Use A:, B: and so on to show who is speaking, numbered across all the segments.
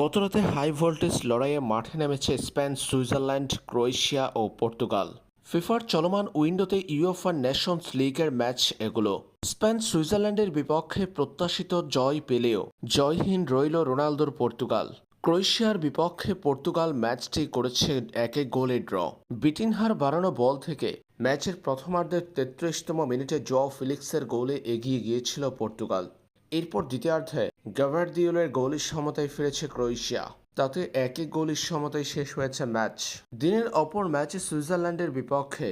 A: গতরাতে high voltage লড়াইয়ে মাঠে নেমেছে স্পেন, সুইজারল্যান্ড, ক্রোয়েশিয়া ও পর্তুগাল। ফিফার চলমান উইন্ডোতে ইউএফআর নেশনস লিগের ম্যাচ এগুলো। স্পেন, সুইজারল্যান্ডের বিপক্ষে প্রত্যাশিত জয় পেলেও জয়হীন রইল রোনালদোর পর্তুগাল। ক্রোয়েশিয়ার বিপক্ষে পর্তুগাল ম্যাচটি করেছে এক গোলে ড্র। বিটিনহার বাড়ানো বল থেকে ম্যাচের প্রথমার্ধের তেত্রিশতম মিনিটে জ ফিলিক্সের গোলে এগিয়ে গিয়েছিল পর্তুগাল। এরপর দ্বিতীয়ার্ধে গাভার্দিওলের গোলের সমতায় ফিরেছে ক্রোয়েশিয়া। তাতে এক এক গোলের সমতায় শেষ হয়েছে ম্যাচ। দিনের অপর ম্যাচে সুইজারল্যান্ডের বিপক্ষে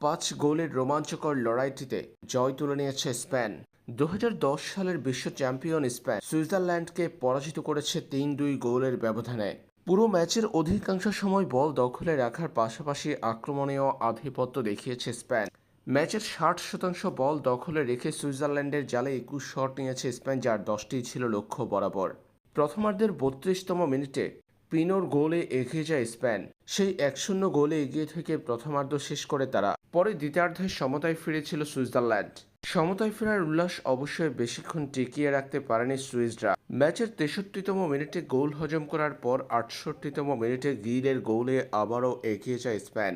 A: পাঁচ গোলের রোমাঞ্চকর লড়াইটিতে জয় তুলে নিয়েছে স্পেন। দু হাজার দশ সালের বিশ্ব চ্যাম্পিয়ন স্পেন সুইজারল্যান্ডকে পরাজিত করেছে তিন দুই গোলের ব্যবধানে। পুরো ম্যাচের অধিকাংশ সময় বল দখলে রাখার পাশাপাশি আক্রমণীয় আধিপত্য দেখিয়েছে স্পেন। ম্যাচের ষাট শতাংশ বল দখলে রেখে সুইজারল্যান্ডের জালে একুশ শট নিয়েছে স্পেন, যার দশটি ছিল লক্ষ্য বরাবর। প্রথমার্ধের বত্রিশতম মিনিটে পিনোর গোলে এগিয়ে যায় স্পেন। সেই এক শূন্য গোলে এগিয়ে থেকে প্রথমার্ধ শেষ করে তারা। পরে দ্বিতীয়ার্ধে সমতায় ফিরেছিল সুইজারল্যান্ড। সমতায় ফেরার উল্লাস অবশ্যই বেশিক্ষণ টিকিয়ে রাখতে পারেনি সুইসরা ম্যাচের তেষট্টিতম মিনিটে গোল হজম করার পর আটষট্টিতম মিনিটে গিলের গোলে আবারও এগিয়ে যায় স্পেন।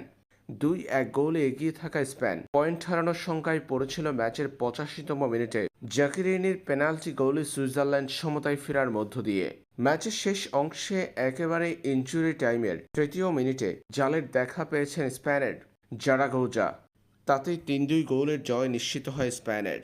A: দুই এক গোলে এগিয়ে থাকা স্পেন। পয়েন্ট হারানোর সংখ্যায় পড়েছিল ম্যাচের পঁচাশিতম মিনিটে। জাকিরিনির পেনাল্টি গোলে সুইজারল্যান্ড সমতায় ফেরার মধ্য দিয়ে। ম্যাচের শেষ অংশে একেবারে ইঞ্জুরি টাইমের তৃতীয় মিনিটে জালের দেখা পেয়েছেন স্পেনের জারাগৌজা। তাতেই তিন দুই গোলের জয় নিশ্চিত হয় স্প্যানের